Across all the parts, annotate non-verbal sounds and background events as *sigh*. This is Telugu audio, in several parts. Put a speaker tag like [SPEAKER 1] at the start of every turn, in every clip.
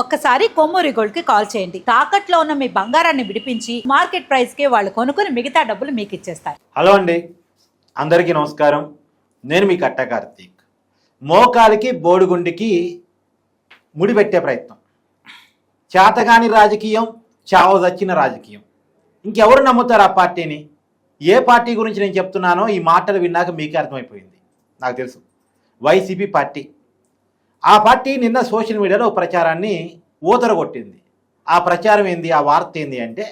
[SPEAKER 1] ఒక్కసారి కొమ్మూరి గోల్డ్కి కాల్ చేయండి. తాకట్లో ఉన్న మీ బంగారాన్ని విడిపించి మార్కెట్ ప్రైస్కి వాళ్ళు కొనుక్కుని మిగతా డబ్బులు మీకు ఇచ్చేస్తారు.
[SPEAKER 2] హలో అండి. అందరికీ నమస్కారం. నేను మీ కట్ట కార్తీక్. మోకాలికి బోడిగుండికి ముడిపెట్టే ప్రయత్నం. చేతగాని రాజకీయం చావదచ్చిన రాజకీయం. ఇంకెవరు నమ్ముతారు ఆ పార్టీని? ఏ పార్టీ గురించి నేను చెప్తున్నానో ఈ మాటలు విన్నాక మీకే అర్థమైపోయింది. నాకు తెలుసు. YCP party. ఆ పార్టీ నిన్న సోషల్ మీడియాలో ప్రచారాన్ని ఊతరగొట్టింది ఆ ప్రచారం ఏంది? ఆ వార్త ఏంది అంటే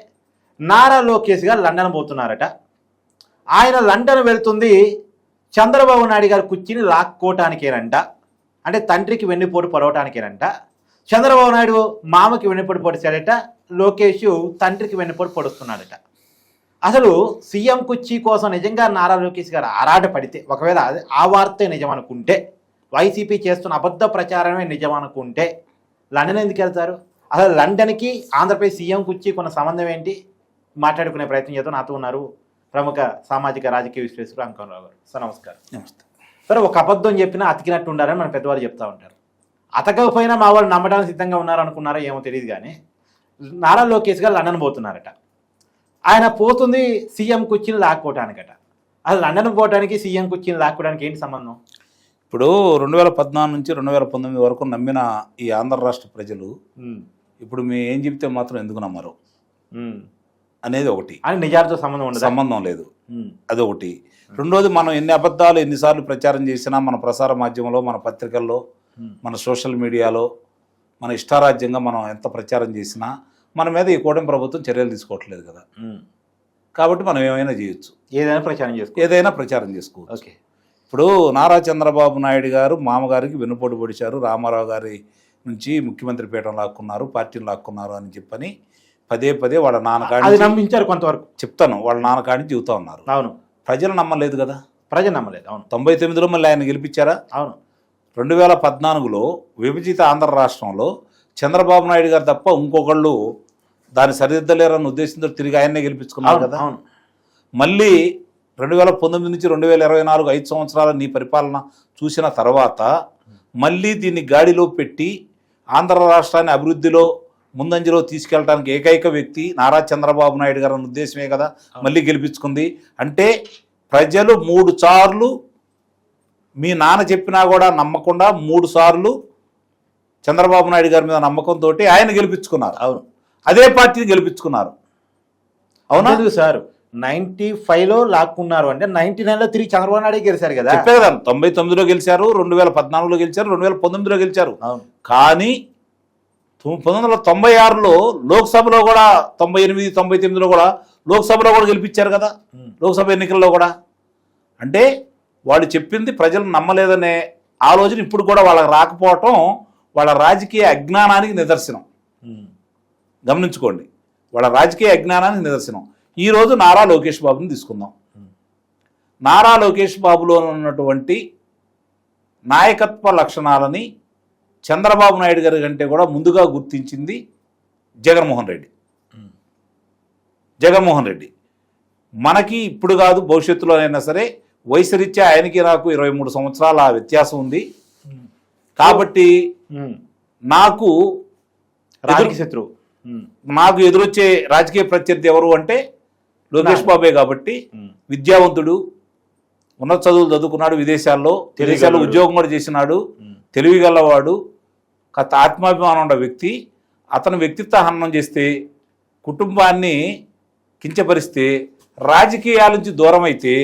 [SPEAKER 2] నారా లోకేష్ గారు లండన్ పోతున్నారట. ఆయన లండన్ వెళ్తుంది చంద్రబాబు నాయుడు గారి కుర్చీని లాక్కోవటానికేనంట అంటే తండ్రికి వెన్నుపోటు పొడవటానికేనంట. చంద్రబాబు నాయుడు మామకి వెన్నుపోటు పొడిచాడట లోకేష్ తండ్రికి వెన్నుపోటు పొడుస్తున్నాడట. అసలు సీఎం కుర్చీ కోసం నిజంగా నారా లోకేష్ గారు ఆరాట పడితే ఒకవేళ ఆ వార్తే నిజం అనుకుంటే వైసీపీ చేస్తున్న అబద్ధ ప్రచారమే నిజం అనుకుంటే లండన్ ఎందుకు వెళ్తారు? అసలు లండన్కి ఆంధ్రప్రదేశ్ సీఎం కుర్చీ కొన్న సంబంధం ఏంటి? మాట్లాడుకునే ప్రయత్నం చేస్తూ నాతో ఉన్నారు ప్రముఖ సామాజిక రాజకీయ విశ్లేషకుడు అంకరావు గారు. సార్ నమస్కారం.
[SPEAKER 3] నమస్తే.
[SPEAKER 2] సరే ఒక అబద్ధం చెప్పినా అతికినట్టు ఉండాలని మన పెద్దవాళ్ళు చెప్తా ఉంటారు. అతకపోయినా మా వాళ్ళు నమ్మడానికి సిద్ధంగా ఉన్నారు అనుకున్నారో ఏమో తెలియదు కానీ నారా లోకేష్ గారు లండన్ పోతున్నారట. ఆయన పోతుంది సీఎం కుర్చీని లాక్కోవటానికట. అసలు లండన్ పోవడానికి సీఎం కుర్చీని లాక్కోవడానికి ఏంటి సంబంధం?
[SPEAKER 3] ఇప్పుడు రెండు వేల పద్నాలుగు నుంచి రెండు వేల పంతొమ్మిది వరకు నమ్మిన ఈ ఆంధ్ర రాష్ట్ర ప్రజలు ఇప్పుడు మీ ఏం చెప్తే మాత్రం ఎందుకు నమ్మరు. అనేది ఒకటి.
[SPEAKER 2] అని నిజాలతో సంబంధం ఉండదు?
[SPEAKER 3] సంబంధం లేదు. అదొకటి రెండోది మనం ఎన్ని అబద్ధాలు ఎన్నిసార్లు ప్రచారం చేసినా మన ప్రసార మాధ్యమంలో మన పత్రికల్లో మన సోషల్ మీడియాలో మన ఇష్టారాజ్యంగా మనం ఎంత ప్రచారం చేసినా మన మీద ఈ కూటమి ప్రభుత్వం చర్యలు తీసుకోవట్లేదు కదా. కాబట్టి మనం ఏమైనా చేయొచ్చు.
[SPEAKER 2] ఏదైనా ప్రచారం చేసుకో
[SPEAKER 3] ఏదైనా ప్రచారం చేసుకోవచ్చు.
[SPEAKER 2] ఓకే.
[SPEAKER 3] ఇప్పుడు నారా చంద్రబాబు నాయుడు గారు మామగారికి వెన్నుపోటు పొడిచారు. రామారావు గారి నుంచి ముఖ్యమంత్రి పీఠం లాక్కున్నారు పార్టీని లాక్కున్నారు అని చెప్పని పదే పదే వాళ్ళ నాన్నకాడి
[SPEAKER 2] నమ్మించారు కొంతవరకు.
[SPEAKER 3] చెప్తాను వాళ్ళ నాన్నకాడి చెబుతా ఉన్నారు.
[SPEAKER 2] అవును.
[SPEAKER 3] ప్రజలు నమ్మలేదు కదా?
[SPEAKER 2] ప్రజలు నమ్మలేదు అవును.
[SPEAKER 3] తొంభై తొమ్మిదిలో మళ్ళీ ఆయన గెలిపించారా?
[SPEAKER 2] అవును.
[SPEAKER 3] రెండు వేల పద్నాలుగులో విభజిత ఆంధ్ర రాష్ట్రంలో చంద్రబాబు నాయుడు గారు తప్ప ఇంకొకళ్ళు దాన్ని సరిదిద్దలేరన్న ఉద్దేశంతో తిరిగి ఆయన్నే గెలిపించుకున్నారు కదా?
[SPEAKER 2] అవును.
[SPEAKER 3] మళ్ళీ రెండు వేల పంతొమ్మిది నుంచి రెండు వేల ఇరవై నాలుగు ఐదు సంవత్సరాల నీ పరిపాలన చూసిన తర్వాత మళ్ళీ దీన్ని గాడిలో పెట్టి ఆంధ్ర రాష్ట్రాన్ని అభివృద్ధిలో ముందంజలో తీసుకెళ్ళడానికి ఏకైక వ్యక్తి నారా చంద్రబాబు నాయుడు గారు అన్న ఉద్దేశమే కదా. మళ్ళీ గెలిపించుకుంది. అంటే ప్రజలు మూడు సార్లు మీ నాన్న చెప్పినా కూడా నమ్మకుండా మూడు సార్లు చంద్రబాబు నాయుడు గారి మీద నమ్మకంతో ఆయన గెలిపించుకున్నారు.
[SPEAKER 2] అవును.
[SPEAKER 3] అదే పార్టీని గెలిపించుకున్నారు. అవునా?
[SPEAKER 2] అవునా సార్? నైన్టీ ఫైవ్లో లాక్కున్నారు అంటే నైన్టీ నైన్లో తిరిగి చంద్రబాబు నాయుడు గెలిచారు కదా.
[SPEAKER 3] చెప్పే కదా తొంభై తొమ్మిదిలో గెలిచారు రెండు వేల పద్నాలుగులో గెలిచారు రెండు వేల పంతొమ్మిదిలో గెలిచారు. కానీ పంతొమ్మిది వందల తొంభై ఆరులో లోక్సభలో కూడా తొంభై ఎనిమిది తొంభై తొమ్మిదిలో కూడా లోక్సభలో కూడా గెలిపించారు కదా. లోక్సభ ఎన్నికల్లో కూడా. అంటే వాళ్ళు చెప్పింది ప్రజలు నమ్మలేదనే ఆలోచన ఇప్పుడు కూడా వాళ్ళకి రాకపోవటం వాళ్ళ రాజకీయ అజ్ఞానానికి నిదర్శనం. గమనించుకోండి. వాళ్ళ రాజకీయ అజ్ఞానానికి నిదర్శనం. ఈరోజు నారా లోకేష్ బాబుని తీసుకుందాం నారా లోకేష్ బాబులో ఉన్నటువంటి నాయకత్వ లక్షణాలని చంద్రబాబు నాయుడు గారి కంటే కూడా ముందుగా గుర్తించింది జగన్మోహన్ రెడ్డి. జగన్మోహన్ రెడ్డి మనకి ఇప్పుడు కాదు భవిష్యత్తులో అయినా సరే వయసు రీత్యా ఆయనకి నాకు ఇరవై మూడు సంవత్సరాల వ్యత్యాసం ఉంది. కాబట్టి. నాకు
[SPEAKER 2] రాజకీయ శత్రువు.
[SPEAKER 3] నాకు ఎదురొచ్చే రాజకీయ ప్రత్యర్థి ఎవరు అంటే లోకేష్ బాబే కాబట్టి. విద్యావంతుడు ఉన్నత చదువులు చదువుకున్నాడు విదేశాల్లో విదేశాల్లో. ఉద్యోగం కూడా చేసినాడు. తెలివిగలవాడు కాస్త ఆత్మాభిమానం ఉన్న వ్యక్తి అతను వ్యక్తిత్వ హననం చేస్తే కుటుంబాన్ని కించపరిస్తే రాజకీయాల నుంచి దూరం అయితే.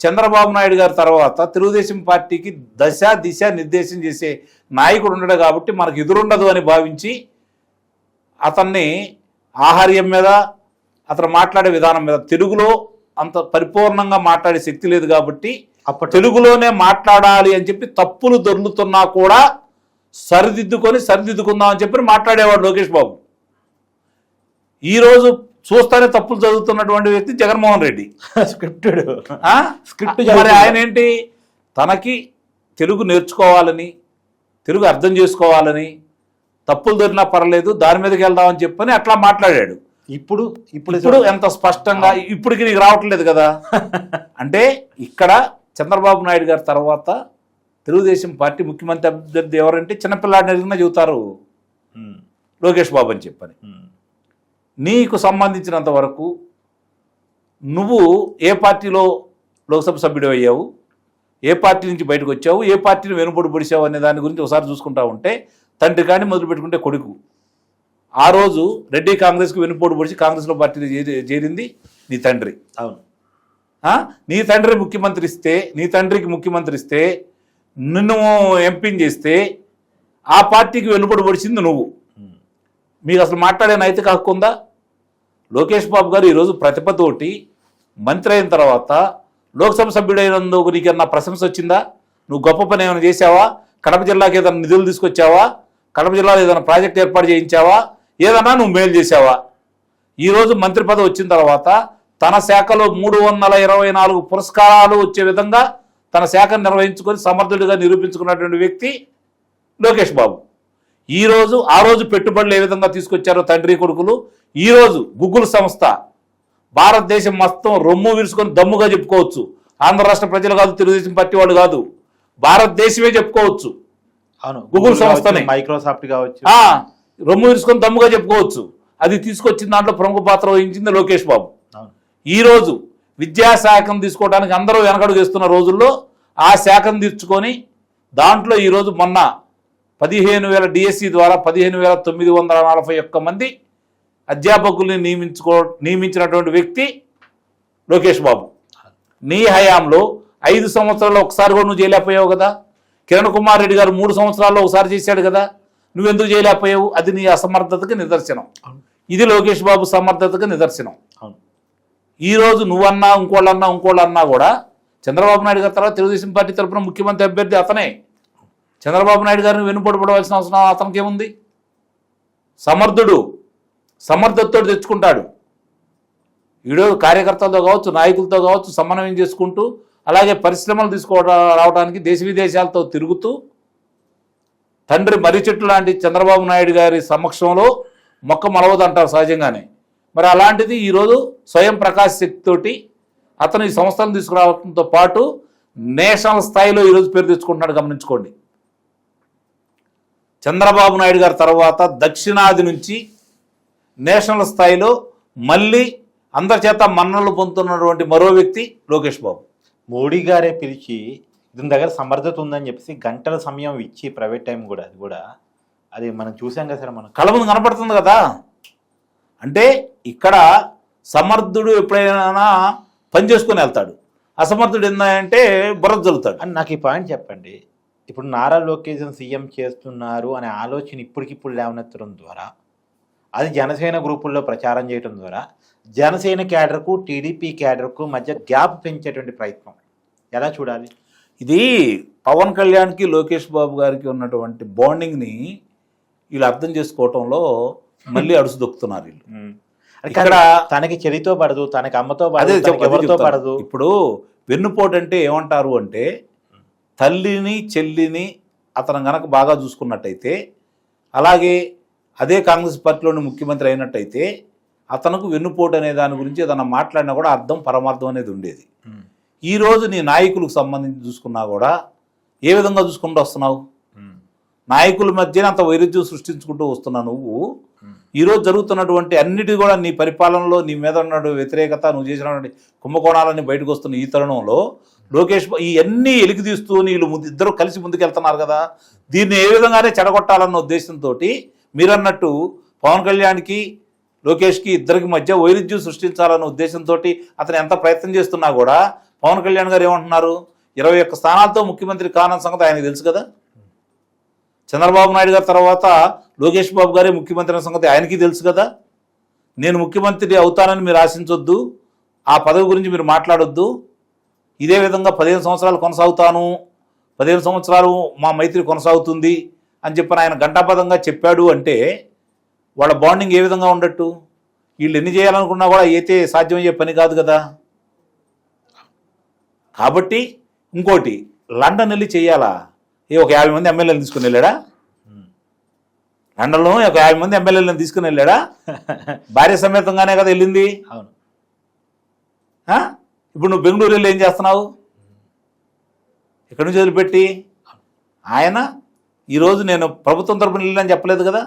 [SPEAKER 3] చంద్రబాబు నాయుడు గారి తర్వాత తెలుగుదేశం పార్టీకి దశ దిశ నిర్దేశం చేసే నాయకుడు ఉండడు కాబట్టి మనకు ఎదురుండదు అని భావించి అతన్ని ఆహార్యం మీద అతను మాట్లాడే విధానం మీద తెలుగులో అంత పరిపూర్ణంగా మాట్లాడే శక్తి లేదు కాబట్టి
[SPEAKER 2] అప్పటి
[SPEAKER 3] తెలుగులోనే మాట్లాడాలి అని చెప్పి తప్పులు దొర్లుతున్నా కూడా సరిదిద్దుకొని సరిదిద్దుకుందాం అని చెప్పి మాట్లాడేవాడు లోకేష్ బాబు. ఈరోజు చూస్తానే తప్పులు చదువుతున్నటువంటి వ్యక్తి జగన్మోహన్ రెడ్డి.
[SPEAKER 2] స్క్రిప్టెడ్.
[SPEAKER 3] ఆ?
[SPEAKER 2] స్క్రిప్ట్
[SPEAKER 3] మరి. ఆయన ఏంటి? తనకి తెలుగు నేర్చుకోవాలని తెలుగు అర్థం చేసుకోవాలని తప్పులు దొరినా పర్లేదు దాని మీదకి వెళ్దామని చెప్పని అట్లా మాట్లాడాడు.
[SPEAKER 2] ఇప్పుడు ఇప్పుడు
[SPEAKER 3] ఇప్పుడు ఎంత స్పష్టంగా ఇప్పటికి నీకు రావట్లేదు కదా? *laughs* అంటే ఇక్కడ చంద్రబాబు నాయుడు గారి తర్వాత తెలుగుదేశం పార్టీ ముఖ్యమంత్రి అభ్యర్థి ఎవరంటే చిన్నపిల్లాడిని అడిగినా చెబుతారు. లోకేష్ బాబు అని చెప్పని. నీకు సంబంధించినంత వరకు నువ్వు ఏ పార్టీలో లోక్సభ సభ్యుడు అయ్యావు? ఏ పార్టీ నుంచి బయటకు వచ్చావు? ఏ పార్టీని వెనుబడి పొడిచావు అనే దాని గురించి ఒకసారి చూసుకుంటా ఉంటే తండ్రి కానీ మొదలు పెట్టుకుంటే కొడుకు. ఆ రోజు రెడ్డి కాంగ్రెస్కి వెనుపోటు పొడిచి కాంగ్రెస్లో పార్టీలో చేరి- చేరింది నీ తండ్రి.
[SPEAKER 2] అవును?
[SPEAKER 3] నీ తండ్రి ముఖ్యమంత్రి ఇస్తే నీ తండ్రికి ముఖ్యమంత్రి ఇస్తే నిన్ను ఎంపీని చేస్తే ఆ పార్టీకి వెనుబడి పొడిచింది నువ్వు. మీకు అసలు మాట్లాడే నైతిక హక్కు ఉందా? లోకేష్ బాబు గారు ఈరోజు ప్రతిభతోటి మంత్రి అయిన తర్వాత లోక్సభ సభ్యుడైనందుకు నీకు ఏమన్నా ప్రశంస వచ్చిందా? నువ్వు గొప్ప పని ఏమైనా చేసావా కడప జిల్లాకి ఏదైనా నిధులు తీసుకొచ్చావా? కడప జిల్లాలో ఏదైనా ప్రాజెక్ట్ ఏర్పాటు చేయించావా? ఏదన్నా నువ్వు మేలు చేసావా ఈరోజు మంత్రి పదవి వచ్చిన తర్వాత తన శాఖలో మూడు వందల ఇరవై నాలుగు పురస్కారాలు వచ్చే విధంగా తన శాఖను నిర్వహించుకొని సమర్థుడిగా నిరూపించుకున్నటువంటి వ్యక్తి లోకేష్ బాబు. ఈ రోజు ఆ రోజు పెట్టుబడులు ఏ విధంగా తీసుకొచ్చారో తండ్రి కొడుకులు ఈ రోజు గూగుల్ సంస్థ భారతదేశం మొత్తం రొమ్ము విరుచుకొని దమ్ముగా చెప్పుకోవచ్చు. ఆంధ్ర రాష్ట్ర ప్రజలు కాదు తెలుగుదేశం పార్టీ వాళ్ళు కాదు. భారతదేశమే చెప్పుకోవచ్చు.
[SPEAKER 2] అవును కావచ్చు,
[SPEAKER 3] సంస్థనే.
[SPEAKER 2] మైక్రోసాఫ్ట్ కావచ్చు.
[SPEAKER 3] రొమ్ము విరుచుకొని దమ్ముగా చెప్పుకోవచ్చు. అది తీసుకొచ్చిన దాంట్లో ప్రముఖ పాత్ర వహించింది లోకేష్ బాబు.
[SPEAKER 2] అవును.
[SPEAKER 3] ఈ రోజు విద్యాశాఖను తీసుకోవడానికి అందరూ వెనకడుగు వేస్తున్న రోజుల్లో ఆ శాఖను తీర్చుకొని దాంట్లో ఈరోజు మొన్న పదిహేను వేల డిఎస్సి ద్వారా పదిహేను వేల తొమ్మిది వందల నలభై ఒక్క మంది అధ్యాపకుల్ని నియమించుకో నియమించినటువంటి వ్యక్తి లోకేష్ బాబు. నీ హయాంలో ఐదు సంవత్సరాల్లో ఒకసారి కూడా నువ్వు చేయలేకపోయావు కదా? కిరణ్ కుమార్ రెడ్డి గారు మూడు సంవత్సరాల్లో ఒకసారి చేశాడు కదా? నువ్వెందుకు చేయలేకపోయావు? అది నీ అసమర్థతకి నిదర్శనం. ఇది లోకేష్ బాబు సమర్థతకి నిదర్శనం.
[SPEAKER 2] అవును.
[SPEAKER 3] ఈ రోజు నువ్వన్నా ఇంకోళ్ళన్నా ఇంకోళ్ళన్నా కూడా చంద్రబాబు నాయుడు గారి తర్వాత తెలుగుదేశం పార్టీ తరపున ముఖ్యమంత్రి అభ్యర్థి అతనే. చంద్రబాబు నాయుడు గారిని వెనుపడి పడవలసిన అవసరం అతనికి ఏముంది? సమర్థుడు సమర్థతతో తెచ్చుకుంటాడు. ఈడో కార్యకర్తలతో కావచ్చు నాయకులతో కావచ్చు సమన్వయం చేసుకుంటూ అలాగే పరిశ్రమలు తీసుకోవడం రావడానికి దేశ విదేశాలతో తిరుగుతూ తండ్రి మర్రి చెట్టు లాంటి చంద్రబాబు నాయుడు గారి సమక్షంలో మొక్క మలవదంటారు సహజంగానే. మరి అలాంటిది ఈరోజు స్వయం ప్రకాశ్ శక్తి తోటి అతను ఈ సంస్థలను తీసుకురావడంతో పాటు నేషనల్ స్థాయిలో ఈరోజు పేరు తెచ్చుకుంటున్నాడు గమనించుకోండి. చంద్రబాబు నాయుడు గారి తర్వాత దక్షిణాది నుంచి నేషనల్ స్థాయిలో మళ్ళీ అందరి చేత మన్ననలు పొందుతున్నటువంటి మరో వ్యక్తి లోకేష్ బాబు.
[SPEAKER 2] మోడీ గారే పిలిచి దీని దగ్గర సమర్థత ఉందని చెప్పేసి గంటల సమయం ఇచ్చి ప్రైవేట్ టైం కూడా అది కూడా. అది మనం చూసాం కదా సరే మనం
[SPEAKER 3] కళ ముందు కనపడుతుంది కదా. అంటే ఇక్కడ సమర్థుడు ఎప్పుడైనా పని చేసుకుని వెళ్తాడు. అసమర్థుడు ఏంటంటే బుర్ర జల్లుతాడు.
[SPEAKER 2] అని నాకు ఈ పాయింట్ చెప్పండి. ఇప్పుడు నారా లోకేష్ సీఎం చేస్తున్నారు అనే ఆలోచన ఇప్పటికిప్పుడు లేవనెత్తడం ద్వారా అది జనసేన గ్రూపుల్లో ప్రచారం చేయడం ద్వారా జనసేన క్యాడర్కు టీడీపీ క్యాడర్కు మధ్య గ్యాప్ పెంచేటువంటి ప్రయత్నం. ఎలా చూడాలి?
[SPEAKER 3] ఇది పవన్ కళ్యాణ్కి లోకేష్ బాబు గారికి ఉన్నటువంటి బాండింగ్ని వీళ్ళు అర్థం చేసుకోవటంలో మళ్ళీ అడుసు దొక్కుతున్నారు వీళ్ళు.
[SPEAKER 2] ఇక్కడ తనకి చెల్లితో పడదు తనకి అమ్మతో ఎవరితో. పడదు.
[SPEAKER 3] ఇప్పుడు వెన్నుపోటు అంటే ఏమంటారు అంటే తల్లిని చెల్లిని అతను గనక బాగా చూసుకున్నట్టయితే అలాగే అదే కాంగ్రెస్ పార్టీలోని ముఖ్యమంత్రి అయినట్టయితే అతనికి వెన్నుపోటు అనే దాని గురించి ఏదైనా మాట్లాడినా కూడా అర్థం పరమార్థం అనేది ఉండేది.
[SPEAKER 2] ఉమ్,
[SPEAKER 3] ఈ రోజు నీ నాయకులకు సంబంధించి చూసుకున్నా కూడా ఏ విధంగా చూసుకుంటూ వస్తున్నావు? నాయకుల మధ్యన అంత వైరుధ్యం సృష్టించుకుంటూ వస్తున్నావు నువ్వు. ఈరోజు జరుగుతున్నటువంటి అన్నిటి కూడా నీ పరిపాలనలో నీ మీద ఉన్న వ్యతిరేకత నువ్వు చేసినటువంటి కుంభకోణాలన్నీ బయటకు వస్తున్న ఈ తరుణంలో లోకేష్ ఈ అన్ని ఎలికి తీస్తూ వీళ్ళు ముందు ఇద్దరు కలిసి ముందుకెళ్తున్నారు కదా. దీన్ని ఏ విధంగానే చెడగొట్టాలన్న ఉద్దేశంతో మీరన్నట్టు పవన్ కళ్యాణ్కి లోకేష్కి ఇద్దరికి మధ్య వైరుధ్యం సృష్టించాలన్న ఉద్దేశంతో అతను ఎంత ప్రయత్నం చేస్తున్నా కూడా పవన్ కళ్యాణ్ గారు ఏమంటున్నారు? ఇరవై ఒక్క స్థానాలతో ముఖ్యమంత్రి కానన్న సంగతి ఆయనకు తెలుసు కదా? చంద్రబాబు నాయుడు గారి తర్వాత లోకేష్ బాబు గారే ముఖ్యమంత్రి అనే సంగతి ఆయనకి తెలుసు కదా? నేను ముఖ్యమంత్రి అవుతానని మీరు ఆశించొద్దు. ఆ పదవి గురించి మీరు మాట్లాడొద్దు. ఇదే విధంగా పదిహేను సంవత్సరాలు కొనసాగుతాను. పదిహేను సంవత్సరాలు మా మైత్రి కొనసాగుతుంది అని చెప్పని ఆయన గంటాపదంగా చెప్పాడు అంటే వాళ్ళ బాండింగ్ ఏ విధంగా ఉండట్టు? వీళ్ళు ఎన్ని చేయాలనుకున్నా కూడా అయితే సాధ్యమయ్యే పని కాదు కదా? కాబట్టి ఇంకోటి లండన్ వెళ్ళి చేయాలా? ఏ ఒక యాభై మంది ఎమ్మెల్యేలు తీసుకుని వెళ్ళాడా. లండన్లో ఒక యాభై మంది ఎమ్మెల్యేలను తీసుకుని వెళ్ళాడా? *laughs* భార్య సమేతంగానే కదా వెళ్ళింది?
[SPEAKER 2] అవును?
[SPEAKER 3] ఇప్పుడు నువ్వు బెంగళూరు వెళ్ళి ఏం చేస్తున్నావు? ఎక్కడి నుంచి వదిలిపెట్టి? ఆయన ఈరోజు నేను ప్రభుత్వం తరపున వెళ్ళని చెప్పలేదు కదా.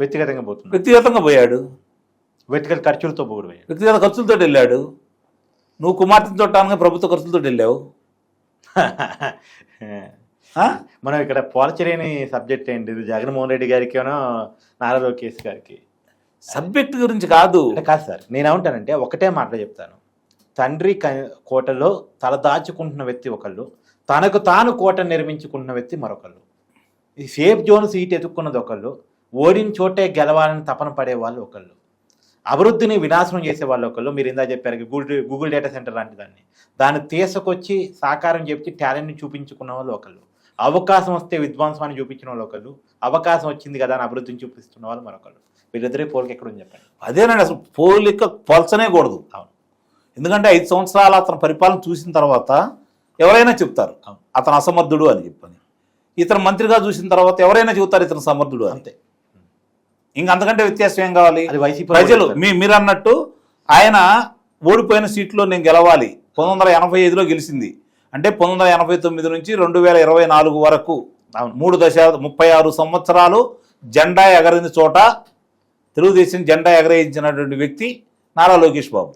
[SPEAKER 2] వ్యక్తిగతంగా పోతున్నాడు.
[SPEAKER 3] వ్యక్తిగతంగా పోయాడు.
[SPEAKER 2] వ్యక్తిగత ఖర్చులతో పోయాడు
[SPEAKER 3] వ్యక్తిగత ఖర్చులతో వెళ్ళాడు. నువ్వు కుమార్తెను చుట్టానికి ప్రభుత్వ ఖర్చులతో వెళ్ళావు? *laughs*
[SPEAKER 2] మనం ఇక్కడ పోల్చలేని సబ్జెక్ట్ ఏంటి? ఇది జగన్మోహన్ రెడ్డి గారికినో నారా లోకేష్ గారికి?
[SPEAKER 3] సబ్జెక్ట్ గురించి కాదు.
[SPEAKER 2] అంటే కాదు సార్ నేనేమంటానంటే ఒకటే మాటలో చెప్తాను. తండ్రి కోటలో తల దాచుకుంటున్న వ్యక్తి ఒకళ్ళు తనకు తాను కోట నిర్మించుకుంటున్న వ్యక్తి మరొకళ్ళు. ఈ సేఫ్ జోన్ సీట్ ఎదుక్కున్నది ఒకళ్ళు ఓడిన చోటే గెలవాలని తపన పడే వాళ్ళు ఒకళ్ళు. అభివృద్ధిని వినాశనం చేసే వాళ్ళు ఒకళ్ళు. మీరు ఇందా చెప్పారు గూగుల్ గూగుల్ డేటా సెంటర్ లాంటి దాన్ని. దాన్ని తీసుకొచ్చి సాకారం చెప్పి టాలెంట్ని చూపించుకున్న వాళ్ళు ఒకళ్ళు. అవకాశం వస్తే విద్వాంసాన్ని చూపించిన వాళ్ళు ఒకళ్ళు. అవకాశం వచ్చింది కదా అని అభివృద్ధిని చూపిస్తున్న వాళ్ళు మరొకళ్ళు. వీళ్ళిద్దరే పోలిక ఎక్కడ ఉంది చెప్పండి?
[SPEAKER 3] అదేనండి అసలు పోలిక పోల్చనే కూడదు.
[SPEAKER 2] అవును.
[SPEAKER 3] ఎందుకంటే ఐదు సంవత్సరాలు అతని పరిపాలన చూసిన తర్వాత ఎవరైనా చెప్తారు. అతను అసమర్థుడు అని చెప్పని. ఇతను మంత్రిగా చూసిన తర్వాత ఎవరైనా చెబుతారు ఇతను సమర్థుడు
[SPEAKER 2] అంతే.
[SPEAKER 3] ఇంక అంతకంటే వ్యత్యాసం ఏం కావాలి?
[SPEAKER 2] అది వైసీపీ
[SPEAKER 3] ప్రజలు మీ మీరు అన్నట్టు ఆయన ఓడిపోయిన సీట్లో నేను గెలవాలి. పంతొమ్మిది వందల ఎనభై ఐదులో గెలిచింది. అంటే పంతొమ్మిది వందల ఎనభై తొమ్మిది నుంచి రెండు వేల ఇరవై నాలుగు వరకు. మూడు దశ ముప్పై ఆరు సంవత్సరాలు జెండా ఎగరిన చోట తెలుగుదేశం జెండా ఎగరేయించినటువంటి వ్యక్తి నారా లోకేష్ బాబు.